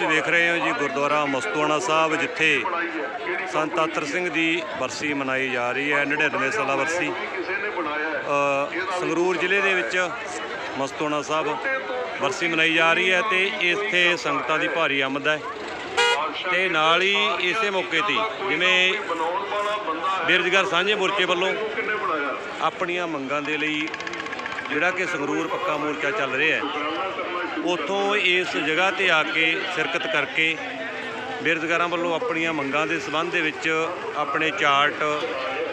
ਤੁਸੀਂ ਵੇਖ ਰਹੇ ਹੋ ਜੀ ਗੁਰਦੁਆਰਾ ਮਸਤੂਆਣਾ ਸਾਹਿਬ, ਜਿੱਥੇ ਸੰਤ ਆਤਰ ਸਿੰਘ ਦੀ ਬਰਸੀ ਮਨਾਈ ਜਾ ਰਹੀ ਹੈ 99 ਸਾਲਾ ਬਰਸੀ। ਸੰਗਰੂਰ ਜ਼ਿਲ੍ਹੇ ਦੇ ਵਿੱਚ ਮਸਤੂਆਣਾ ਸਾਹਿਬ ਬਰਸੀ ਮਨਾਈ ਜਾ ਰਹੀ ਹੈ ਤੇ ਇੱਥੇ ਸੰਗਤਾਂ ਦੀ ਭਾਰੀ ਆਮਦ ਹੈ। ਤੇ ਨਾਲ ਹੀ ਇਸੇ ਮੌਕੇ ਤੇ ਜਿਵੇਂ ਬੇਰੁਜ਼ਗਾਰ ਸਾਂਝੇ ਮੋਰਚੇ ਵੱਲੋਂ ਆਪਣੀਆਂ ਮੰਗਾਂ ਦੇ ਲਈ ਜਿਹੜਾ ਕਿ ਸੰਗਰੂਰ ਪੱਕਾ ਮੋਰਚਾ ਚੱਲ ਰਿਹਾ ਹੈ, ਉਥੋਂ ਇਸ ਜਗ੍ਹਾ ਤੇ ਆ ਕੇ ਸ਼ਿਰਕਤ ਕਰਕੇ ਬੇਰੁਜ਼ਗਾਰਾਂ ਵੱਲੋਂ ਆਪਣੀਆਂ ਮੰਗਾਂ ਦੇ ਸਬੰਧ ਦੇ ਵਿੱਚ ਆਪਣੇ ਚਾਰਟ,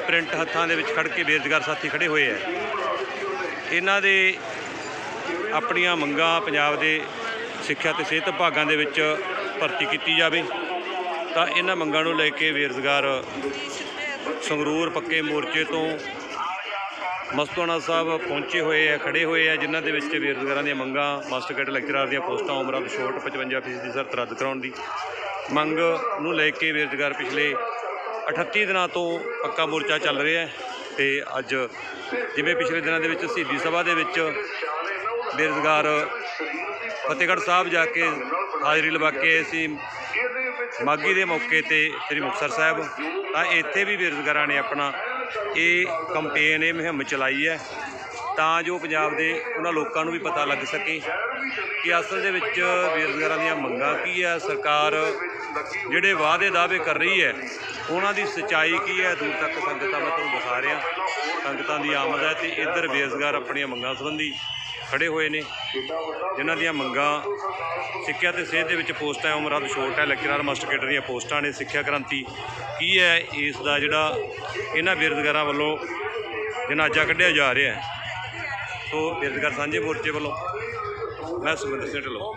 ਪ੍ਰਿੰਟ ਹੱਥਾਂ ਦੇ ਵਿੱਚ ਖੜ ਕੇ ਬੇਰੁਜ਼ਗਾਰ ਸਾਥੀ ਖੜੇ ਹੋਏ ਹੈ। ਇਹਨਾਂ ਦੇ ਆਪਣੀਆਂ ਮੰਗਾਂ ਪੰਜਾਬ ਦੇ ਸਿੱਖਿਆ ਤੇ ਸਿਹਤ ਵਿਭਾਗਾਂ ਦੇ ਵਿੱਚ ਭਰਤੀ ਕੀਤੀ ਜਾਵੇ, ਤਾਂ ਇਹਨਾਂ ਮੰਗਾਂ ਨੂੰ ਲੈ ਕੇ ਬੇਰੁਜ਼ਗਾਰ ਸੰਗਰੂਰ ਪੱਕੇ ਮੋਰਚੇ ਤੋਂ ਮਸਤੂਆਣਾ ਸਾਹਿਬ ਪਹੁੰਚੇ ਹੋਏ ਆ, ਖੜੇ ਹੋਏ ਆ, ਜਿਨ੍ਹਾਂ ਦੇ ਵਿੱਚ ਬੇਰੁਜ਼ਗਾਰਾਂ ਦੀਆਂ ਮੰਗਾਂ ਮਾਸਟਰ ਕੈਡਰ ਲੈਕਚਰਰ ਦੀਆਂ ਪੋਸਟਾਂ, ਉਮਰਾਂ ਤੋਂ ਛੋਟ 55% ਫੀਸਦੀ ਸ਼ਰਤ ਰੱਦ ਕਰਾਉਣ ਦੀ ਮੰਗ ਨੂੰ ਲੈ ਕੇ ਬੇਰੁਜ਼ਗਾਰ ਪਿਛਲੇ 38 ਦਿਨਾਂ ਤੋਂ ਪੱਕਾ ਮੋਰਚਾ ਚੱਲ ਰਿਹਾ ਹੈ ਤੇ ਅੱਜ ਜਿਵੇਂ ਪਿਛਲੇ ਦਿਨਾਂ ਦੇ ਵਿੱਚ ਸ਼ਹੀਦੀ ਸਭਾ ਦੇ ਵਿੱਚ ਬੇਰੁਜ਼ਗਾਰ ਫਤਿਹਗੜ੍ਹ ਸਾਹਿਬ ਜਾ ਕੇ ਹਾਜ਼ਰੀ ਲਵਾ ਕੇ ਅਸੀਂ ਮਾਗੀ ਦੇ ਮੌਕੇ ਤੇ ਸ੍ਰੀ ਮੁਕਤਸਰ ਸਾਹਿਬ, ਤਾਂ ਇੱਥੇ ਵੀ ਬੇਰੁਜ਼ਗਾਰਾਂ ਨੇ ਆਪਣਾ ਇਹ ਕੰਪੇਨ ਇਹ ਮੁਹਿੰਮ ਚਲਾਈ ਹੈ ਤਾਂ ਜੋ ਪੰਜਾਬ ਦੇ ਉਹਨਾਂ ਲੋਕਾਂ ਨੂੰ ਵੀ ਪਤਾ ਲੱਗ ਸਕੇ ਕਿ ਅਸਲ ਦੇ ਵਿੱਚ ਬੇਰੁਜ਼ਗਾਰਾਂ ਦੀਆਂ ਮੰਗਾਂ ਕੀ ਹੈ, ਸਰਕਾਰ ਜਿਹੜੇ ਵਾਅਦੇ ਦਾਅਵੇ ਕਰ ਰਹੀ ਹੈ, ਉਹਨਾਂ ਦੀ ਸਚਾਈ ਕੀ ਹੈ, ਦੂਰ ਤੱਕ ਸੰਗਤਾਂ, ਮੈਂ ਤੁਹਾਨੂੰ ਦਿਖਾ ਰਿਹਾ, ਸੰਗਤਾਂ ਦੀ ਆਮਦ ਹੈ ਤੇ ਇੱਧਰ ਬੇਰੁਜ਼ਗਾਰ ਆਪਣੀਆਂ ਮੰਗਾਂ ਸੰਬੰਧੀ ਖੜੇ ਹੋਏ ਨੇ, ਜਿਨ੍ਹਾਂ ਦੀਆਂ ਮੰਗਾਂ ਸਿੱਖਿਆ ਤੇ ਸਿਹਤ ਦੇ ਵਿੱਚ ਪੋਸਟਾਂ ਉਮਰਾਂ ਤੋਂ ਛੋਟ ਹੈ ਲੈਕਚਰਰ ਮਾਸਟਰ ਕੇਡਰ ਦੀਆਂ ਪੋਸਟਾਂ ਨੇ ਸਿੱਖਿਆ ਕ੍ਰਾਂਤੀ। ਕੀ ਹੈ ਇਸ ਦਾ ਜਿਹੜਾ ਇਹਨਾਂ ਬੇਰੁਜ਼ਗਾਰਾਂ ਵੱਲੋਂ ਜਨਾਜ਼ਾ ਕੱਢਿਆ ਜਾ ਰਿਹਾ ਹੈ? ਸੋ ਬੇਰੁਜ਼ਗਾਰ ਸਾਂਝੇ ਮੋਰਚੇ ਵੱਲੋਂ, ਮੈਂ ਸੁਖਿੰਦਰ ਸਿੰਘ ਢਿੱਲੋਂ।